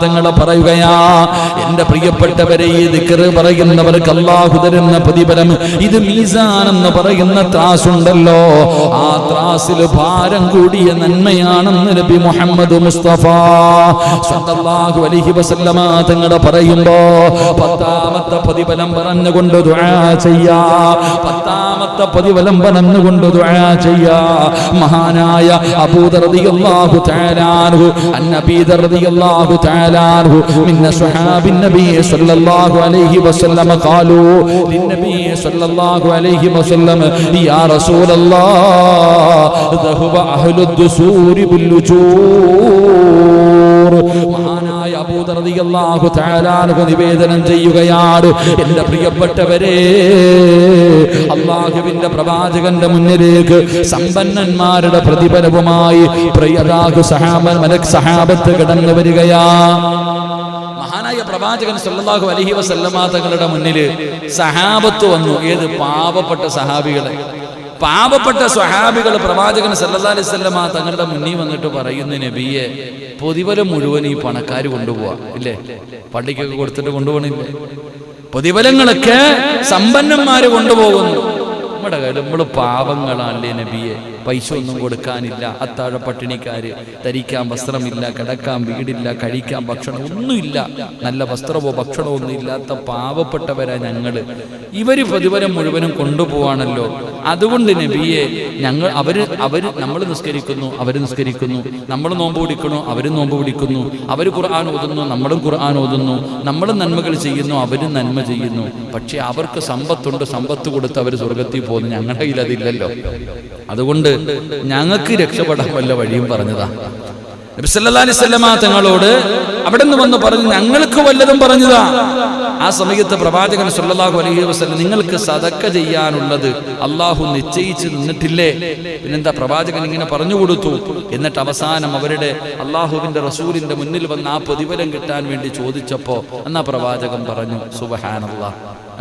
തങ്ങൾ പറയുകയാ എന്റെ പ്രിയപ്പെട്ടവരെ ഈ ദിക്ർ പറയുന്നവർക്ക് അല്ലാഹു തരുന്ന പ്രതിഫലം ഇത് മീസാൻ എന്ന് പറയുന്ന ത്രാസ് ഉണ്ടല്ലോ ആ ത്രാസിൽ ഭാരം കൂടിയ നന്മയാണെന്ന് നബി മുഹമ്മദ് മുസ്തഫ സ്വല്ലല്ലാഹു അലൈഹി വസല്ലമ തങ്ങൾ പറയുമ്പോ പത്താമത്തെ പ്രതിഫലം പറഞ്ഞുകൊണ്ട് ചെയ്യാ. പത്താമത്തെ രണ്ടാമത്തെ പ്രതിഫലംബനം കൊണ്ട് ചെയ്യാ. മഹാനായ അബൂദർദിയല്ലാഹു തആലാഹു അന്നബീദർദിയല്ലാഹു തആലാഹു മിന്ന സ്വഹാബിൻ നബി സല്ലല്ലാഹു അലൈഹി വസല്ലമ ഖാലു ലിന്നബി സല്ലല്ലാഹു അലൈഹി വസല്ലമ യാ റസൂലല്ലാഹ് ദഹബ ബിൽ ബില്ലുജൂർ മഹാനായ നിവേദനം ചെയ്യുകയാണ്. എന്റെ പ്രിയപ്പെട്ടവരെ അള്ളാഹുവിന്റെ പ്രവാചകന്റെ മുന്നിലേക്ക് സമ്പന്നന്മാരുടെ പ്രതിഫലവുമായി പ്രിയരാഹു സഹാബൻ മലക് സഹാബത്ത് കടന്നു വരികയാ. മഹാനായ പ്രവാചകൻ സല്ലല്ലാഹു അലൈഹി വസല്ലമ തങ്ങളുടെ മുന്നിൽ സഹാബത്ത് വന്നു. ഏത് പാവപ്പെട്ട സഹാബികളെ. പാവപ്പെട്ട സ്വഹാബികൾ പ്രവാചകൻ സല്ലല്ലാഹു അലൈഹി തങ്ങളുടെ മുന്നിൽ വന്നിട്ട് പറയുന്ന നബിയെ പൊതിവലം മുഴുവൻ ഈ പണക്കാർ കൊണ്ടുപോവാ. ഇല്ലേ? പള്ളിക്കൊക്കെ കൊടുത്തിട്ട് കൊണ്ടുപോകണില്ലേ? പൊതിവലങ്ങളൊക്കെ സമ്പന്നന്മാര് കൊണ്ടുപോകുന്നു. നമ്മുടെ കയ്യിൽ നമ്മൾ പാവങ്ങളല്ലേ നബിയെ? പൈസ ഒന്നും കൊടുക്കാനില്ല. അത്താഴ പട്ടിണിക്കാര് ധരിക്കാൻ വസ്ത്രമില്ല കിടക്കാൻ വീടില്ല കഴിക്കാൻ ഭക്ഷണം ഒന്നുമില്ല. നല്ല വസ്ത്രമോ ഭക്ഷണമോ ഒന്നും ഇല്ലാത്ത പാവപ്പെട്ടവരാ ഞങ്ങൾ. ഇവർ പ്രതിഫലം മുഴുവനും കൊണ്ടുപോവാണല്ലോ. അതുകൊണ്ട് നബിയെ ഞങ്ങൾ അവർ അവർ നമ്മൾ നിസ്കരിക്കുന്നു അവർ നിസ്കരിക്കുന്നു. നമ്മൾ നോമ്പ് പിടിക്കണോ അവരും നോമ്പ് പിടിക്കുന്നു. അവർ ഖുർആൻ ഓതുന്നു നമ്മളും ഖുർആൻ ഓതുന്നു. നമ്മൾ നന്മകൾ ചെയ്യുന്നു അവരും നന്മ ചെയ്യുന്നു. പക്ഷെ അവർക്ക് സമ്പത്തുണ്ട് സമ്പത്ത് കൊടുത്ത് അവർ സ്വർഗത്തിൽ പോകുന്നു. ഞങ്ങളുടെ കയ്യിൽ അതില്ലല്ലോ. അതുകൊണ്ട് ഞങ്ങൾക്ക് രക്ഷപ്പെടാൻ വല്ല വഴിയും പറഞ്ഞതാ. നബി സല്ലല്ലാഹു അലൈഹി വസല്ലമ തങ്ങളോട് അവിടെ നിന്ന് വന്ന് പറഞ്ഞു ഞങ്ങൾക്ക് വല്ലതും പറഞ്ഞതാ. ആ സമയത്ത് പ്രവാചകൻ സല്ലല്ലാഹു അലൈഹി വസല്ലം നിങ്ങൾക്ക് സതക്ക ചെയ്യാനുള്ളത് അള്ളാഹു നിശ്ചയിച്ച് നിന്നിട്ടില്ലേ? പിന്നെന്താ പ്രവാചകൻ ഇങ്ങനെ പറഞ്ഞു കൊടുത്തു. എന്നിട്ട് അവസാനം അവരുടെ അള്ളാഹുവിന്റെ റസൂലിന്റെ മുന്നിൽ വന്ന് ആ പ്രതിഫലം കിട്ടാൻ വേണ്ടി ചോദിച്ചപ്പോ എന്നാ പ്രവാചകൻ പറഞ്ഞു സുബഹാനല്ലാ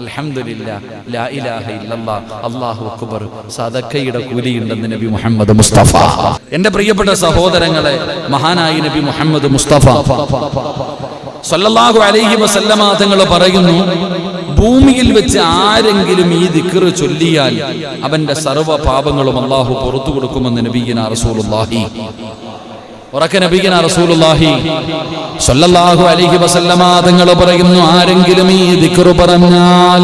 അൽഹംദുലില്ലാ ലാ ഇലാഹ ഇല്ലല്ലാ അല്ലാഹു അക്ബർ. സദക്കയുടെ കൂലിയുണ്ടെന്ന് നബി മുഹമ്മദ് മുസ്തഫ. എന്റെ പ്രിയപ്പെട്ട സഹോദരങ്ങളെ മഹാനായി നബി മുഹമ്മദ് മുസ്തഫ. സല്ലല്ലാഹു അലൈഹി വസല്ലമ തങ്ങൾ പറയുന്നു ഭൂമിയിൽ വെച്ച് ആരെങ്കിലും ഈ ദിക്ർ ചൊല്ലിയാൽ അവന്റെ സർവ പാപങ്ങളും അള്ളാഹു പുറത്തു കൊടുക്കുമെന്ന് നബീന റസൂലുള്ളാഹി. ഉറക്ക നബിക്കന റസൂലുള്ളാഹി. സ്വല്ലല്ലാഹു അലൈഹി വസല്ലമ തങ്ങൾ പറയുന്നു ആരെങ്കിലും ഈ ദിക്ർ പറഞ്ഞാൽ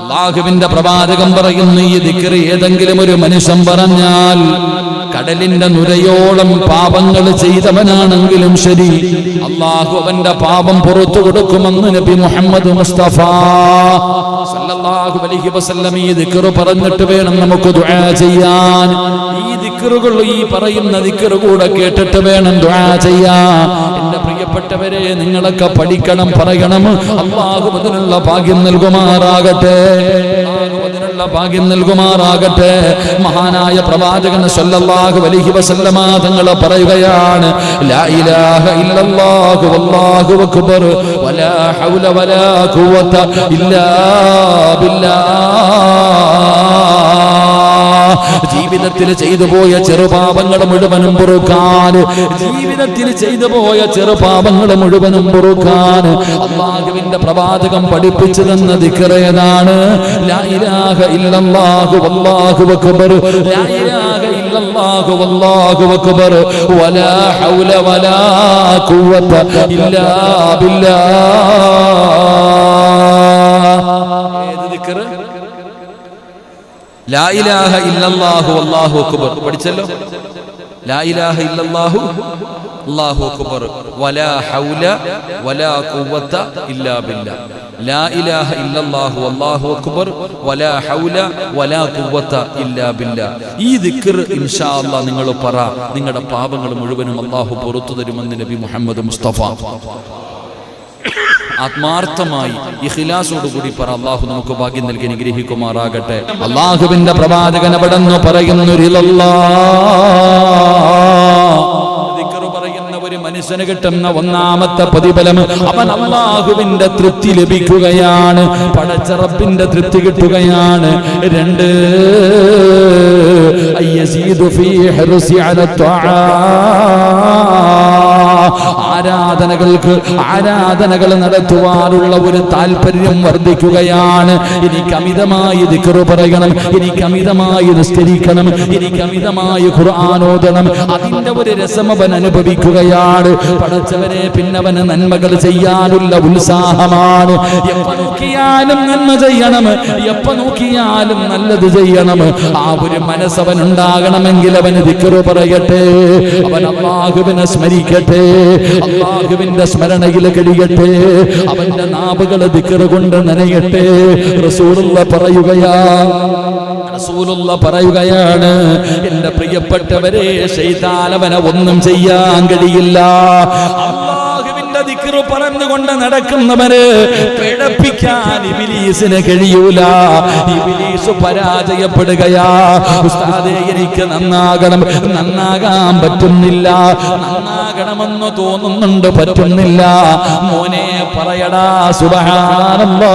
അള്ളാഹുവിന്റെ പ്രവാചകം പറയുന്നു ഈ ദിക്ർ ഏതെങ്കിലും ഒരു മനുഷ്യൻ പറഞ്ഞാൽ കടലിന്റെ നുരയോളം പാപങ്ങൾ ചെയ്തവനാണെങ്കിലും ശരി അള്ളാഹു അവന്റെ പാപം പുറത്തു കൊടുക്കുമെന്ന് നബി മുഹമ്മദ് മുസ്തഫ സല്ലല്ലാഹു അലൈഹി വസല്ലം ഈ ദിക്ർ പറഞ്ഞിട്ട് വേണം നമുക്ക് ദുആ ചെയ്യാൻ. ഈ ദിക്റുകൾ ഈ പറയുന്ന ദിക്ർ കൂടെ കേട്ടിട്ട് വേണം ദുആ ചെയ്യാൻ. എന്റെ പ്രിയപ്പെട്ടവരെ നിങ്ങളൊക്കെ പഠിക്കണം പറയണം. അള്ളാഹു അതിനുള്ള ഭാഗ്യം നൽകുമാറാകട്ടെ. അതിനുള്ള ഭാഗ്യം നൽകുമാറാകട്ടെ. മഹാനായ പ്രവാചകൻ സല്ലല്ലാഹു അലൈഹി വസല്ലമ തങ്ങൾ പറയുകയാണ് ലാ ഇലാഹ ഇല്ലല്ലാഹു വല്ലാഹു അക്ബർ വലാ ഹൗല വലാ ഖുവത ഇല്ലാ ബില്ലാഹ് ജീവിതത്തിൽ ചെയ്തു പോയ ചെറുപാപങ്ങൾ മുഴുവനും പൊറുക്കാൻ. ജീവിതത്തിൽ ചെയ്തു പോയ ചെറുപാപങ്ങൾ മുഴുവനും പൊറുക്കാൻ. അള്ളാഹുവിന്റെ പ്രവാചകം പഠിപ്പിച്ചു തന്ന ദിക്കറേതാണ് ലാ ഇലാഹ ഇല്ലല്ലാഹു വല്ലാഹു അക്ബർ ലാ ഇലാഹ ഇല്ലല്ലാഹു വല്ലാഹു അക്ബർ വലാ ഹൗല വലാ ഖുവത ഇല്ലാ ബില്ലാഹ് ഏത് ദിക്ർ അക്ബർ. പഠിച്ചല്ലോ? അക്ബർ. വലാ ഹൗല വലാ ഖുവത ഇല്ലാ അക്ബർ. വലാ ഹൗല വലാ ഖുവത ഇല്ലാ ഈ ദിക്ർ ഇൻഷാ നിങ്ങൾ പറ. നിങ്ങളുടെ പാപങ്ങൾ മുഴുവനും അള്ളാഹു പുറത്തു തരുമെന്ന് നബി മുഹമ്മദ് മുസ്തഫ. ആത്മാർത്ഥമായി ഇഖിലാസോടുകൂടി പറ അള്ളാഹു നമുക്ക് ഭാഗ്യം നൽകി അനുഗ്രഹിക്കുമാറാകട്ടെ. അള്ളാഹുവിന്റെ പ്രവാചകൻ അവിടെ നിന്ന് പറയുന്നു ദിക്റ് പറയുന്ന ഒരു മനുഷ്യന് കിട്ടുന്ന ഒന്നാമത്തെ പ്രതിഫലം അവൻ അള്ളാഹുവിന്റെ തൃപ്തി ലഭിക്കുകയാണ് പടച്ചറപ്പിന്റെ തൃപ്തി കിട്ടുകയാണ്. രണ്ട് ആരാധനകൾക്ക് ആരാധനകൾ നടത്തുവാനുള്ള ഒരു താല്പര്യം വർദ്ധിക്കുകയാണ്. എനിക്ക് അമിതമായി ദിക്കറു പറയണം എനിക്ക് അമിതമായി നിസ്കരിക്കണം എനിക്ക് അമിതമായി ഖുർആാനോദണം അതിന്റെ ഒരു രസമവൻ അനുഭവിക്കുകയാണ്. പഠിച്ചവരെ പിന്നവന് നന്മകൾ ചെയ്യാനുള്ള ഉത്സാഹമാണ്. എപ്പോ നോക്കിയാലും നന്മ ചെയ്യണം എപ്പോ നോക്കിയാലും നല്ലത് ചെയ്യണം. ആ ഒരു മനസ്സവൻ ഉണ്ടാകണമെങ്കിൽ അവന് ദിക്കറു പറയട്ടെ അവൻ അള്ളാഹുവിനെ സ്മരിക്കട്ടെ അള്ളാഹുവിന്റെ സ്മരണയിൽ കഴിയട്ടെ അവന്റെ നാവുകൾ ദിക്കറ് കൊണ്ട് നനയട്ടെ റസൂലുള്ള പറയുകയാ റസൂലുള്ള പറയുകയാണ് എന്റെ പ്രിയപ്പെട്ടവരെ ശൈതാനവനെ ഒന്നും ചെയ്യാൻ കഴിയില്ല. അള്ളാഹുവിന്റെ ദിക്റ് പറഞ്ഞുകൊണ്ട് നടക്കുന്നവര് പിഴപ്പിക്കാൻ ഇബിലീസിന് കഴിയൂല. ഇബിലീസ് പരാജയപ്പെടുകയാ. ഉസ്താദേ എനിക്ക് നന്നാകണം. നന്നാകാൻ പറ്റുന്നില്ല. നന്നാകണമെന്ന് തോന്നുന്നുണ്ട് പറ്റുന്നില്ല. മോനെ പറയടാ സുബഹാനല്ലാ.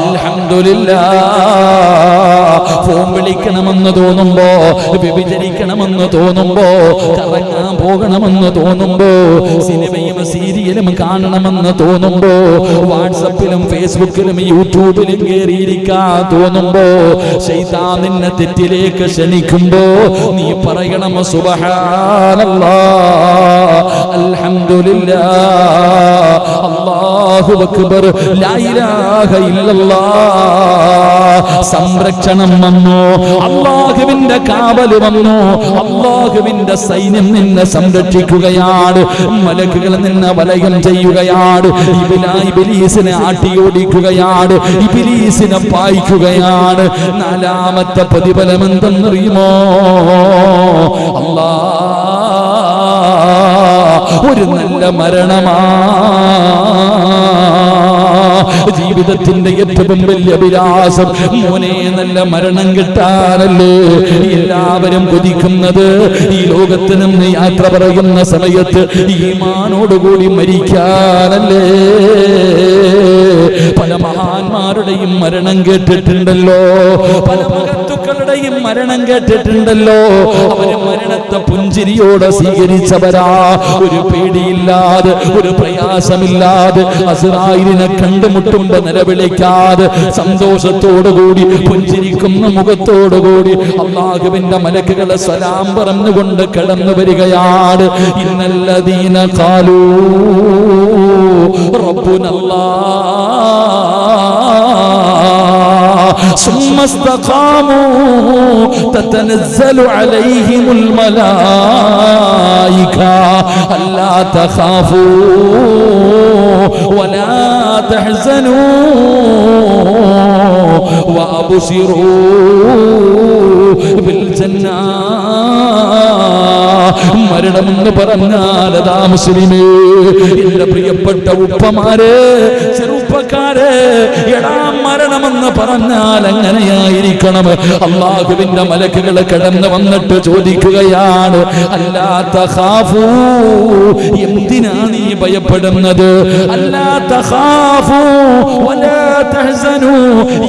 അൽഹംദുലില്ലാ. ഫോൺ വിളിക്കണമെന്ന് തോന്നുമ്പോ വ്യഭിചരിക്കണമെന്ന് തോന്നുമ്പോ കറങ്ങാൻ പോകണമെന്ന് തോന്നുമ്പോ സിനിമയും സീരിയലും കാണണമെന്ന് തോന്നുമ്പോ വാട്സപ്പിലും ഫേസ്ബുക്കിലും യൂട്യൂബിലും കയറിയിരിക്കാൻ തോന്നുമ്പോ ശൈതാ നിന്നെ തെറ്റിലേക്ക് ക്ഷണിക്കുമ്പോ നീ പറയണം സുബഹാനല്ലാ. അൽഹംദുലില്ലാ അല്ലാഹു അക്ബർ ലാ ഇലാഹ ഇല്ലല്ലാ. സംരക്ഷണം വന്നു അള്ളാഹുവിന്റെ കാവൽ വന്നു അള്ളാഹുവിന്റെ സൈന്യം നിന്നെ സംരക്ഷിക്കുകയാണ് മലക്കുകൾ നിന്നെ വലയം ചെയ്യുകയാണ് ഇബിലീസിനെ ബിലീസിനെ ആട്ടിയോടിക്കുകയാണ് ഇബിലീസിനെ പായിക്കുകയാണ്. നാലാമത്തെ പ്രതിഫലം എന്തെന്നറിയുമോ അല്ലാ ഒരു മരണമാ. ജീവിതത്തിന്റെ ഏറ്റവും വലിയ വിലാസം മോനെ നല്ല മരണം കിട്ടാനല്ലേ. എല്ലാവരും കൊതിക്കുന്നത് ഈ ലോകത്ത് നിന്ന് യാത്ര പറയുന്ന സമയത്ത് ഈമാനോടുകൂടി മരിക്കാനല്ലേ. പല മഹാന്മാരുടെയും മരണം കേട്ടിട്ടുണ്ടല്ലോ. പല മഹത്തുക്കളുടെയും മരണം കേട്ടിട്ടുണ്ടല്ലോ. അവർ മരണത്തെ പുഞ്ചിരിയോടെ സ്വീകരിച്ചവരാ. ഒരു പേടിയില്ലാതെ ഒരു പ്രയാസമില്ലാതെ അസുറായിരിനെ കണ്ടുമുട്ടുമ്പോ നിലവിളിക്കാതെ സന്തോഷത്തോടുകൂടി പുഞ്ചിരിക്കുന്ന മുഖത്തോടുകൂടി അള്ളാഹുവിന്റെ മലക്കുകളെ സലാം പറഞ്ഞുകൊണ്ട് കടന്നു വരികയാണ്. ഇന്നല്ലദീന കാലൂ റബ്ബുനല്ലാ. استقاموا تتنزل عليهم الملائكة ألا تخافوا ولا تحزنوا وأبشروا بالجنة മരണമെന്ന് പറഞ്ഞാൽ അതാ മുസ്ലിമേ എന്റെ പ്രിയപ്പെട്ട ഉപ്പമാരെ ചെറുപ്പക്കാരെ എടാ മരണമെന്ന് പറഞ്ഞാൽ എങ്ങനെയായിരിക്കണം? അള്ളാഹുവിന്റെ മലക്കുകൾ കടന്നു വന്നിട്ട് ചോദിക്കുകയാണ് അല്ലാത്ത ഹാഫൂ എന്തിനാ നീ ഭയപ്പെടുന്നത്? അല്ലാത്ത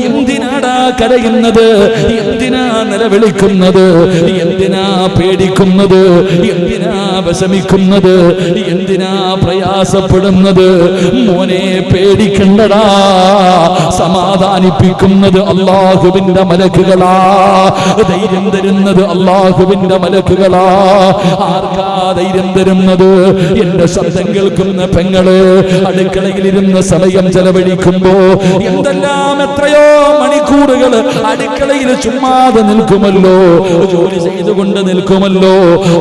എന്തിനാടാ കരയുന്നത്? എന്തിനാ നിലവിളിക്കുന്നത്? എന്തിനാ പേടിക്കുന്നത്? എന്തിനാ വിഷമിക്കുന്നത്? എന്തിനാ പ്രയാസപ്പെടുന്നത്? മോനെ പേടിക്കണ്ടടാ സമാധാനിപ്പിക്കുന്നത് അള്ളാഹുവിന്റെ മലക്കുകളാ. ധൈര്യം തരുന്നത് അള്ളാഹുവിന്റെ മലക്കുകളാ. ആർക്കാ ധൈര്യം തരുന്നത്? എന്റെ ശബ്ദം കേൾക്കുന്ന പെങ്ങൾ അടുക്കളയിലിരുന്ന് സമയം ചെലവഴിക്കുമ്പോ എന്തെല്ലാം എത്രയോ മണിക്കൂറുകൾ അടുക്കളയിൽ ചുമ്മാതെ നിൽക്കുമല്ലോ. ജോലി ചെയ്തുകൊണ്ട് നിൽക്കുമല്ലോ.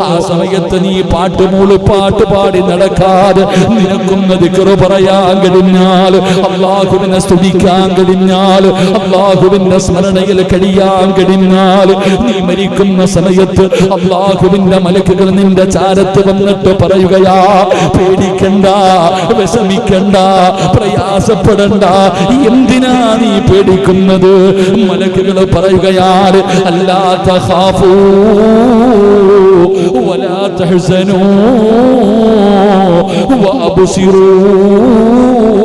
ആ സമയത്ത് നീ പാട്ട് മൂളി പാട്ട് പാടി നടക്കാതെ നിനക്കുന്ന ദിക്കറ് പറയാൻ കഴിഞ്ഞാൽ അള്ളാഹുവിനെ സ്തുതിക്കാൻ കഴിഞ്ഞാൽ അള്ളാഹുവിന്റെ സ്മരണയിൽ കഴിയാൻ കഴിഞ്ഞാൽ നീ മരിക്കുന്ന സമയത്ത് അള്ളാഹുവിന്റെ മലക്കുകൾ നിന്റെ ചാരത്ത് വന്നിട്ട് പറയുകയാ പേടിക്കണ്ട വിഷമിക്കണ്ട പ്രയാസപ്പെടണ്ട എന്തിനാ നീ പേടിക്കുന്നത് മലക്കുകൾ പറയുകയാണ് അല്ലാത്ത ഹാഫൂ ولا تحزنوا وابشروا بالجنة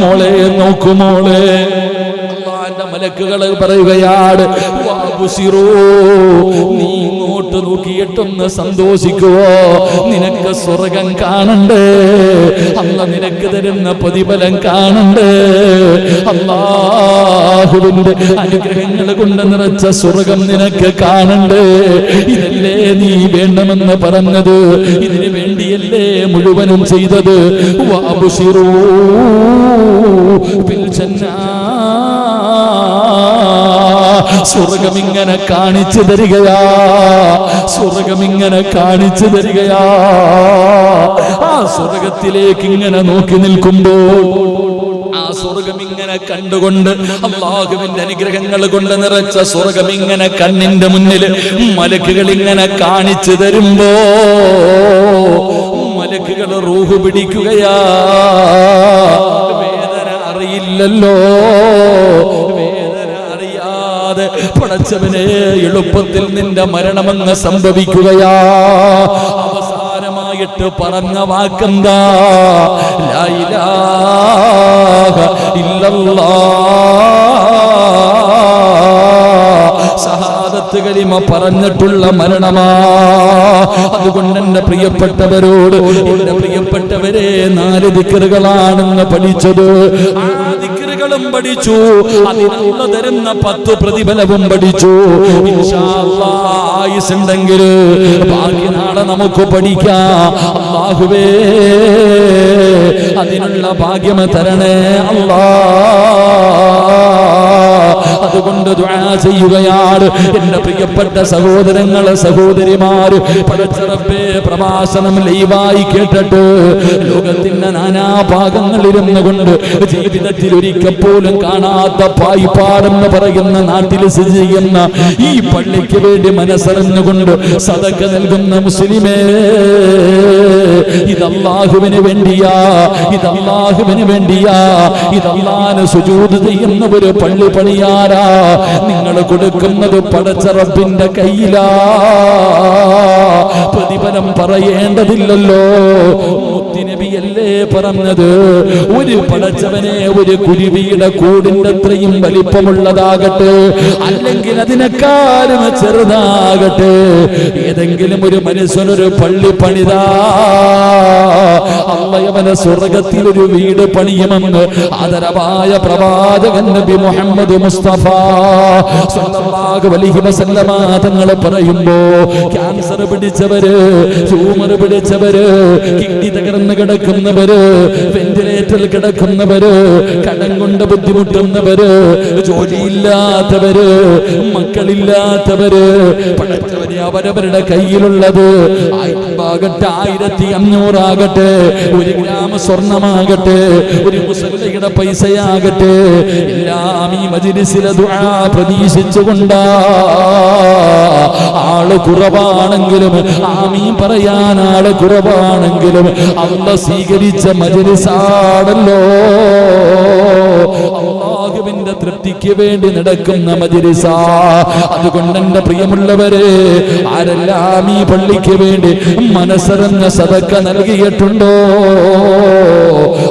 മോളെ നോക്കു മോളെ. അള്ളാന്റെ മലക്കുകൾ പറയുകയാണ് നീ ഇങ്ങോട്ട് നോക്കിയിട്ടൊന്ന് സന്തോഷിക്കുവോ നിനക്ക് സ്വർഗം കാണണ്ടേ. അല്ല നിനക്ക് തരുന്ന പ്രതിഫലം കാണണ്ടേ. അല്ലാഹുവിന്റെ അനുഗ്രഹങ്ങൾ കൊണ്ട് നിറച്ച സ്വർഗം നിനക്ക് കാണണ്ടേ. ഇതല്ലേ നീ വേണമെന്ന് പറഞ്ഞത്. ഇതിനു വേണ്ടിയല്ലേ മുഴുവനും ചെയ്തത്. വാബുഷിറൂ ബിൽ ജന്നാ സ്വർഗമിങ്ങനെ കാണിച്ചു തരികയാ. സ്വർഗം ഇങ്ങനെ കാണിച്ചു തരികയാ. ആ സ്വർഗത്തിലേക്ക് ഇങ്ങനെ നോക്കി നിൽക്കുമ്പോൾ ആ സ്വർഗം ഇങ്ങനെ കണ്ടുകൊണ്ട് അള്ളാഹുവിന്റെ അനുഗ്രഹങ്ങൾ കൊണ്ട് നിറച്ച സ്വർഗം ഇങ്ങനെ കണ്ണിന്റെ മുന്നിൽ മലക്കുകൾ ഇങ്ങനെ കാണിച്ചു തരുമ്പോ മലക്കുകൾ റൂഹ് പിടിക്കുകയാ. വേദന അറിയില്ലല്ലോ. അറിയാതെ പടച്ചവനെ എളുപ്പത്തിൽ നിന്റെ മരണമെന്ന് സംഭവിക്കുകയാ. അവസാനമായിട്ട് പറഞ്ഞ വാക്കെന്താ? ഷഹാദത്ത് കലിമ പറഞ്ഞിട്ടുള്ള മരണമാ. അതുകൊണ്ട് എന്റെ പ്രിയപ്പെട്ടവരോട് എന്റെ പ്രിയപ്പെട്ടവരെ നാല് ദിക്കറുകളാണെന്ന് പഠിച്ചത്. ആ ദിക്കറുകളും പഠിച്ചു. അതിനുള്ള തരുന്ന പത്ത് പ്രതിഫലവും പഠിച്ചു. ആയുസുണ്ടെങ്കിൽ ബാക്കി നാളെ നമുക്ക് പഠിക്കാം. അതിനുള്ള ഭാഗ്യം തരണേ അല്ലാ. അതുകൊണ്ട് ചെയ്യുകയാണ്. എന്റെ പ്രിയപ്പെട്ട സഹോദരങ്ങളെ സഹോദരിമാര് പ്രഭാഷണം ലൈവായി കേട്ടിട്ട് ലോകത്തിന്റെ നാനാഭാഗങ്ങളിരുന്നു കൊണ്ട് ജീവിതത്തിൽ ഒരിക്കൽ പോലും കാണാത്ത പായിപ്പാടെന്ന് പറയുന്ന നാട്ടിൽ സ്ഥിതി ചെയ്യുന്ന ഈ പള്ളിക്ക് വേണ്ടി മനസ്സറിഞ്ഞുകൊണ്ട് സതക്ക നൽകുന്ന മുസ്ലിമേ ഇതല്ലാഹുവിന് വേണ്ടിയാ ഇതല്ലാഹുവിന് വേണ്ടിയാ ഇതല്ലാന് സുജൂത് ചെയ്യുന്ന ഒരു പള്ളി പണിയാരാ നിങ്ങൾ കൊടുക്കുന്നത് പടച്ചറപ്പിന്റെ കയ്യിലാ. പ്രതിഫലം പറയേണ്ടതില്ലല്ലോ. മുത്തിനബിയല്ലേ പറഞ്ഞത് ഒരു പടച്ചവനെ ഒരു കുരുവിയുടെ കൂടിന്റെ അത്രയും വലിപ്പമുള്ളതാകട്ടെ അല്ലെങ്കിൽ അതിനെക്കാളും ചെറുതാകട്ടെ ഏതെങ്കിലും ഒരു മനുഷ്യനൊരു പള്ളി പണിതാ അള്ളയവന് സ്വർഗത്തിൽ ഒരു വീട് പണിയുമെന്ന് ആദരവായ പ്രവാചകൻ നബി മുഹമ്മദ് മുസ്തഫ തങ്ങൾ പറയുമ്പോ ക്യാൻസർ പിടിച്ചവര് ട്യൂമർ പിടിച്ചവര് കിഡ്നി തകർന്ന് കിടക്കുന്നവര്? വെന്റിലേറ്ററിൽ കിടക്കുന്നവര്? കടം കൊണ്ട് ബുദ്ധിമുട്ടുന്നവര്? ജോലിയില്ലാത്തവര്? മക്കളില്ലാത്തവര്? പടച്ചവരെ അവരവരുടെ കയ്യിലുള്ളത്. ആയിരത്തി ആയിരത്തി അഞ്ഞൂറാകട്ടെ ഒരു ഗ്രാമ സ്വർണമാകട്ടെ ഒരു മുസല്ലയുടെ പൈസയാകട്ടെ എല്ലാം ഈ മജിരിസിലെ പ്രതീക്ഷിച്ചുകൊണ്ടാ. ആൾ കുറവാണെങ്കിലും ആമീൻ പറയാൻ ആൾ കുറവാണെങ്കിലും അല്ല സ്വീകരിച്ച മജിലിസാണല്ലോ. അള്ളാഹുവിന്റെ തൃപ്തിക്ക് വേണ്ടി നടക്കുന്ന മജിരിസ അതുകൊണ്ട് എന്റെ പ്രിയമുള്ളവരെ ആരെല്ലാം ഈ പള്ളിക്ക് വേണ്ടി മനസ്സറിഞ്ഞ സതക്ക നൽകിയിട്ടുണ്ടോ?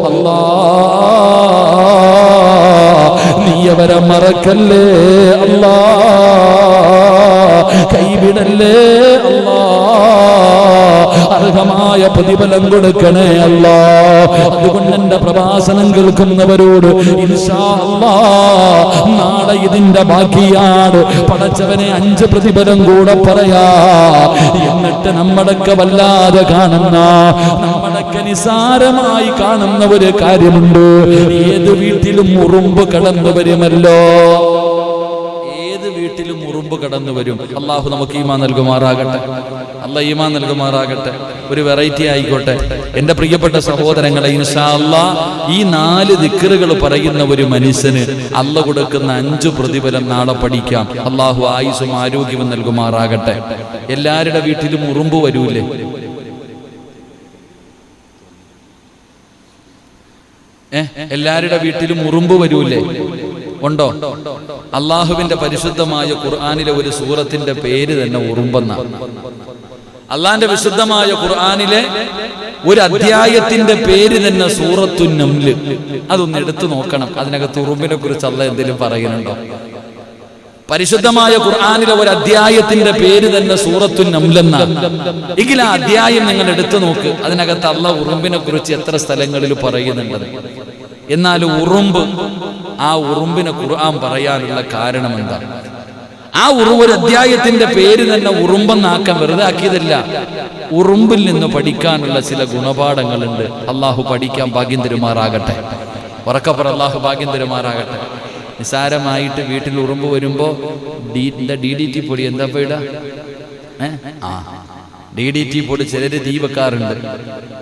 അല്ലാ നീയവരെ മറക്കല്ലേ? അല്ലാ കൈവിടല്ലേ? അർഹമായ പ്രതിഫലം കൊടുക്കണേ അല്ല. അതുകൊണ്ട് എന്റെ പ്രഭാഷണം കേൾക്കുന്നവരോട് നാളെ ഇതിന്റെ ബാക്കിയാണ്. പടച്ചവനെ അഞ്ച് പ്രതിഫലം കൂടെ പറയാ. എന്നിട്ട് നമ്മുടെയൊക്കെ വല്ലാതെ കാണുന്ന. നമ്മുടെയൊക്കെ നിസാരമായി കാണുന്ന ഒരു കാര്യമുണ്ട്. ഏത് വീട്ടിലും ഉറുമ്പ് കടന്നു വരുമല്ലോ. ഏത് വീട്ടിലും ഉറുമ്പ് കടന്നു വരും. അള്ളാഹു നമുക്ക് ഈമാ നൽകുമാറാകട്ടെ. അല്ല ഈമാ നൽകുമാറാകട്ടെ. ഒരു വെറൈറ്റി ആയിക്കോട്ടെ. എന്റെ പ്രിയപ്പെട്ട സഹോദരങ്ങളെ ഇൻഷാ അല്ലാ ഈ നാല് ദിക്കറുകൾ പറയുന്ന ഒരു മനുഷ്യന് അല്ല കൊടുക്കുന്ന അഞ്ചു പ്രതിഫലം നാളെ പഠിക്കാം. അള്ളാഹു ആയുസും ആരോഗ്യവും നൽകുമാറാകട്ടെ. എല്ലാവരുടെ വീട്ടിലും ഉറുമ്പ് വരൂലേ? എല്ലാവരുടെ വീട്ടിലും ഉറുമ്പ് വരൂലേ? ഉണ്ടോ? അള്ളാഹുവിന്റെ പരിശുദ്ധമായ ഖുർആാനിലെ ഒരു സൂറത്തിന്റെ പേര് തന്നെ ഉറുമ്പെന്ന. അള്ളാന്റെ വിശുദ്ധമായ ഖുർആാനിലെ ഒരു അധ്യായത്തിന്റെ പേര് തന്നെ സൂറത്തു നംൽ അതൊന്ന് എടുത്തു നോക്കണം. അതിനകത്ത് ഉറുമ്പിനെ കുറിച്ച് അല്ല എന്തെങ്കിലും പറയുന്നുണ്ടോ? പരിശുദ്ധമായ ഖുർആാനിലെ ഒരു അധ്യായത്തിന്റെ പേര് തന്നെ സൂറത്തു നംലെന്നാണ് എങ്കിൽ ആ അധ്യായം നിങ്ങൾ എടുത്തു നോക്ക്. അതിനകത്ത് അല്ല ഉറുമ്പിനെ കുറിച്ച് എത്ര സ്ഥലങ്ങളിൽ പറയുന്നുണ്ട്. എന്നാൽ ഉറുമ്പ് ആ ഉറുമ്പിനെ ഖുർആൻ പറയാനുള്ള കാരണം എന്താ ആ ഉറുമ്പ് ഒരു അധ്യായത്തിന്റെ പേര് തന്നെ ഉറുമ്പെന്നാക്കാൻ വെറുതെ ആക്കിയതല്ല. ഉറുമ്പിൽ നിന്ന് പഠിക്കാനുള്ള ചില ഗുണപാഠങ്ങളുണ്ട്. അള്ളാഹു പഠിക്കാൻ ഭാഗ്യം തരുമാറാകട്ടെ ഉറക്കപ്പുറ അള്ളാഹു ഭാഗ്യം തരുമാറാകട്ടെ നിസാരമായിട്ട് വീട്ടിൽ ഉറുമ്പ് വരുമ്പോ ഡി ഡി ഡി ടി പൊടി എന്താ പോയിട ആ. ഡി ഡി ടി പൊടി ചിലര് തീ വെക്കാറുണ്ട്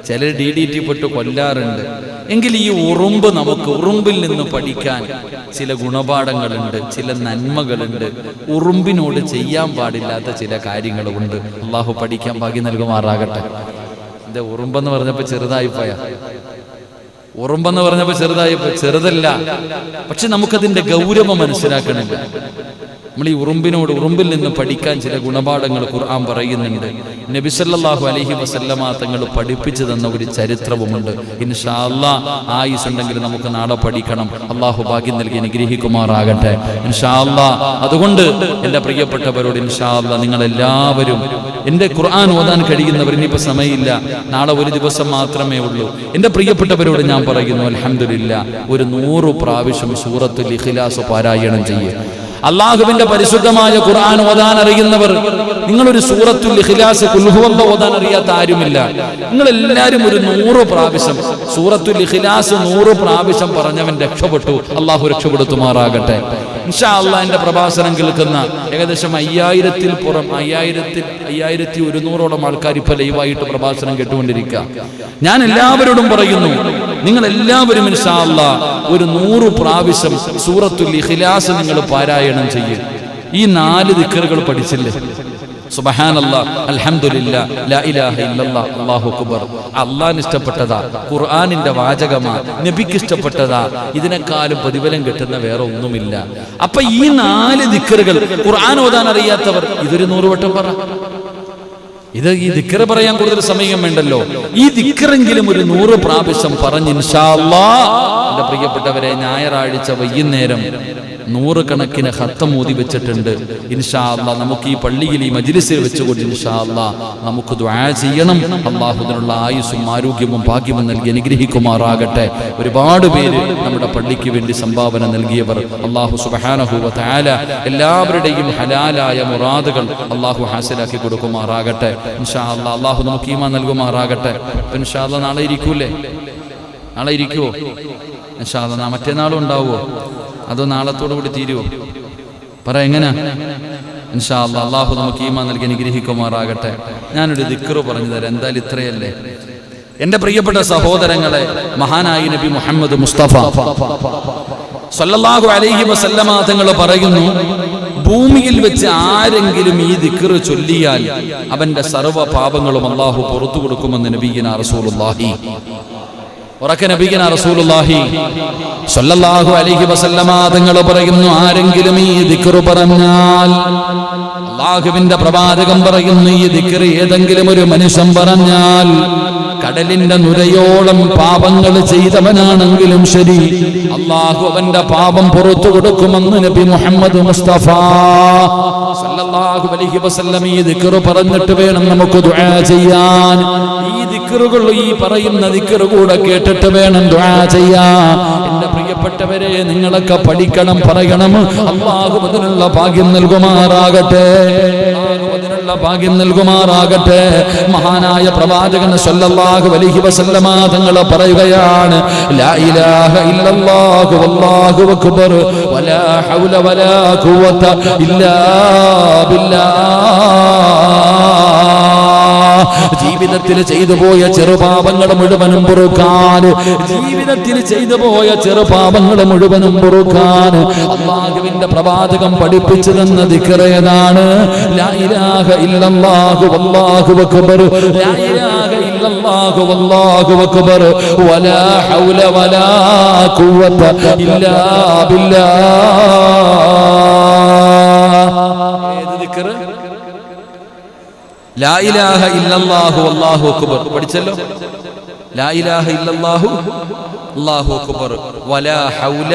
ചിലർ ഡി ഡി ടി പൊട്ട് കൊല്ലാറുണ്ട്. എങ്കിൽ ഈ ഉറുമ്പ് നമുക്ക് ഉറുമ്പിൽ നിന്ന് പഠിക്കാൻ ചില ഗുണപാഠങ്ങളുണ്ട് ചില നന്മകളുണ്ട്. ഉറുമ്പിനോട് ചെയ്യാൻ പാടില്ലാത്ത ചില കാര്യങ്ങളുമുണ്ട്. അള്ളാഹു പഠിക്കാൻ ഭാഗ്യം നൽകുമാറാകട്ടെ. എന്റെ ഉറുമ്പെന്ന് പറഞ്ഞപ്പോ ചെറുതായി പോയ. ഉറുമ്പെന്ന് പറഞ്ഞപ്പോ ചെറുതായി. ചെറുതല്ല. പക്ഷെ നമുക്കതിന്റെ ഗൗരവം മനസ്സിലാക്കണില്ല. നമ്മൾ ഈ ഉറുമ്പിനോട് ഉറുമ്പിൽ നിന്ന് പഠിക്കാൻ ചില ഗുണപാഠങ്ങൾ ഖുർആൻ പറയുന്നുണ്ട്. നബിസല്ലാഹു അലഹി വസല്ലമ തങ്ങൾ പഠിപ്പിച്ചു തന്ന ഒരു ചരിത്രവുമുണ്ട്. ഇൻഷാ അല്ലാ ആയുസ് ഉണ്ടെങ്കിൽ നമുക്ക് നാളെ പഠിക്കണം. അള്ളാഹു ഭാഗ്യം നൽകി അനുഗ്രഹിക്കുമാറാകട്ടെ. ഇൻഷാ അല്ലാ അതുകൊണ്ട് എന്റെ പ്രിയപ്പെട്ടവരോട് ഇൻഷാ അല്ലാ നിങ്ങൾ എല്ലാവരും എന്റെ ഖുർആൻ ഓതാൻ കഴിയുന്നവർ ഇനിയിപ്പോൾ സമയമില്ല. നാളെ ഒരു ദിവസം മാത്രമേ ഉള്ളൂ. എന്റെ പ്രിയപ്പെട്ടവരോട് ഞാൻ പറയുന്നു അലഹമില്ല ഒരു നൂറ് പ്രാവശ്യം സൂറത്തുൽ ഇഖ്ലാസ് പാരായണം ചെയ്യുക അള്ളാഹുവിന്റെ പരിശുദ്ധമായ ഖുർആൻ ഓതാൻ അറിയുന്നവർ നിങ്ങളൊരു സൂറത്തുൽ ഇഖ്ലാസ് കുൽഹുവന്ത ഓതാൻ അറിയാത്ത ആരുമില്ല. നിങ്ങൾ എല്ലാവരും ഒരു നൂറ് പ്രാവശ്യം സൂറത്തുൽ ഇഖ്ലാസ് നൂറ് പ്രാവശ്യം പറഞ്ഞവൻ രക്ഷപ്പെട്ടു. അള്ളാഹു രക്ഷപ്പെടുത്തുമാറാകട്ടെ. ഇൻഷാ എന്റെ പ്രഭാഷണം കേൾക്കുന്ന ഏകദേശം അയ്യായിരത്തിൽ പുറം അയ്യായിരത്തിൽ അയ്യായിരത്തി ഒരുന്നൂറോളം ആൾക്കാർ ഇപ്പൊ ലൈവായിട്ട് പ്രഭാഷണം കേട്ടുകൊണ്ടിരിക്കുക. ഞാൻ എല്ലാവരോടും പറയുന്നു നിങ്ങൾ എല്ലാവരും ഇൻഷാ ഒരു നൂറ് പ്രാവശ്യം സൂറത്തുൽ ഇഖ്ലാസ് നിങ്ങൾ പാരായണം ചെയ്യും. ഈ നാല് ദിക്കറുകൾ പഠിച്ചില്ലേ? സുബഹാനല്ലാ അൽഹംദുലില്ലാ ലാ ഇലാഹ ഇല്ലല്ലാ അല്ലാഹു അക്ബർ. അള്ളാഹിന് ഇഷ്ടപ്പെട്ടതാ ഖുർആനിന്റെ വാചകമാ നബിക്ക് ഇഷ്ടപ്പെട്ടതാ ഇതിനേക്കാളും പ്രതിഫലം കിട്ടുന്ന വേറെ ഒന്നുമില്ല. അപ്പൊ ഈ നാല് ദിക്കറുകൾ ഖുർആൻ ഓതാൻ അറിയാത്തവർ ഇതൊരു നൂറുവട്ടം പറ. ഇത് ഈ ദിക്കറ് പറയാൻ കൂടുതൽ സമയം വേണ്ടല്ലോ. ഈ ദിക്കറെങ്കിലും ഒരു നൂറ് പ്രാവശ്യം പറഞ്ഞ് ഇൻഷാ അല്ലാ എന്റെ പ്രിയപ്പെട്ടവരെ ഞായറാഴ്ച വൈകുന്നേരം നൂറുകണക്കിന് ഹത്തം ഊതി വെച്ചിട്ടുണ്ട്. ഇൻഷാ അല്ലാ നമുക്ക് ഈ പള്ളിയിൽ ഈ മജിലിസിൽ വെച്ചുകൊണ്ട് ഇൻഷാ അല്ലാ നമുക്ക് ചെയ്യണം. അള്ളാഹുദിനുള്ള ആയുസ്സും ആരോഗ്യവും ഭാഗ്യവും നൽകി അനുഗ്രഹിക്കുമാറാകട്ടെ. ഒരുപാട് പേര് നമ്മുടെ പള്ളിക്ക് വേണ്ടി സംഭാവന നൽകിയവർ അള്ളാഹു സുബാനഹുവ താല എല്ലാവരുടെയും ഹലാലായ മുറാദുകൾ അള്ളാഹു ഹാസിലാക്കി കൊടുക്കുമാറാകട്ടെ. ഇൻഷാ അള്ളാഹു നമുക്ക് ഈമാ നൽകുമാറാകട്ടെ. ഇൻഷാല്ല ഇൻഷാ നാളെ ഇരിക്കൂലേ? നാളെ ഇരിക്കുവോ? ഇൻഷാ അല്ലാ നാ- മറ്റന്നാളും ഉണ്ടാവുമോ അതോ നാളത്തോടു കൂടി തീരുവോ? പറ എങ്ങനെ? ഇൻഷാ അള്ളാഹു നമുക്ക് ഈമാ നൽകി അനുഗ്രഹിക്കുമാറാകട്ടെ. ഞാനൊരു ദിക്കറ് പറഞ്ഞു തരാം. എന്തായാലും ഇത്രയല്ലേ? എന്റെ പ്രിയപ്പെട്ട സഹോദരങ്ങളെ മഹാനായി നബി മുഹമ്മദ് മുസ്തഫ അലൈഹി വസല്ലമ തങ്ങൾ പറയുന്നു ഭൂമിയിൽ വെച്ച് ആരെങ്കിലും ഈ ദിക്റ് ചൊല്ലിയാൽ അവന്റെ സർവ പാപങ്ങളും അള്ളാഹു പുറത്തു കൊടുക്കുമെന്ന് നബീന റസൂലുള്ളാഹി. ഉറക്കെ നബിഗന റസൂലുള്ളാഹി സ്വല്ലല്ലാഹു അലൈഹി വസല്ലമ തങ്ങൾ പറയുന്നു ആരെങ്കിലും ഈ ദിക്റ് പറഞ്ഞാൽ അള്ളാഹുവിന്റെ പ്രവാചകം പറയുന്നു ഈ ദിക്റ് ഏതെങ്കിലും ഒരു മനുഷ്യൻ പറഞ്ഞാൽ കടലിന്റെ നുരയോളം പാപങ്ങൾ ചെയ്തവനാണെങ്കിലും ശരി അള്ളാഹു അവന്റെ പാപം പുറത്തു കൊടുക്കുമെന്ന് നബി മുഹമ്മദ് മുസ്തഫ സല്ലല്ലാഹു അലൈഹി വസല്ലം ഈ ദിക്റ് പറഞ്ഞിട്ട് വേണം നമുക്ക് ദുആ ചെയ്യാൻ. ഈ ദിക്റുകൾ ഈ പറയുന്ന ദിക്റ് കൂടെ കേട്ടിട്ട് വേണം ദുആ ചെയ്യാൻ. എന്റെ പ്രിയപ്പെട്ടവരെ നിങ്ങളൊക്കെ പഠിക്കണം പറയണം. അള്ളാഹു അതിനുള്ള ഭാഗ്യം നൽകുമാറാകട്ടെ. അള്ളാഹു ഭാഗ്യം നൽകുമാറാകട്ടെ. മഹാനായ പ്രവാചകൻ സല്ലല്ലാഹു അലൈഹി വസല്ലമ തങ്ങൾ പറയുകയാണ് ലാ ഇലാഹ ഇല്ലല്ലാഹു വല്ലാഹു അക്ബർ വലാ ഹൗല വലാ ഖുവത ഇല്ലാ ബില്ലാഹ് ജീവിതത്തിൽ ചെയ്തു പോയ ചെറുപാപങ്ങൾ മുഴുവനും പൊറുക്കാൻ. ജീവിതത്തിൽ ചെയ്തു പോയ ചെറുപാപങ്ങൾ മുഴുവനും പൊറുക്കാൻ. അള്ളാഹുവിന്റെ പ്രവാചകം പഠിപ്പിച്ചു തന്ന ഏത് ലാ അക്ബർ. പഠിച്ചല്ലോ? അക്ബർ. വലാ ഹൗല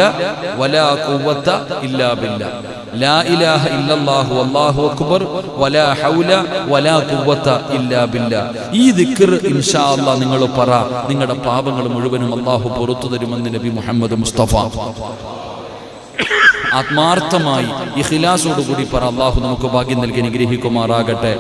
വലാ ഖുവത ഇല്ലാ ബില്ലാ. ലാ ഇലാഹ ഇല്ലല്ലാഹു അല്ലാഹു അക്ബർ. വലാ ഹൗല വലാ ഖുവത ഇല്ലാ ബില്ലാ. ഈ ദിക്ർ ഇൻഷാ അല്ലാഹ് നിങ്ങൾ പറ. നിങ്ങളുടെ പാപങ്ങൾ മുഴുവനും അല്ലാഹു പുറത്തു തരുമെന്ന് നബി മുഹമ്മദ് മുസ്തഫ. ആത്മാർത്ഥമായി ഇഖിലാസോടുകൂടി പറ. അള്ളാഹു നമുക്ക് ഭാഗ്യം നൽകി അനുഗ്രഹിക്കുമാറാകട്ടെ.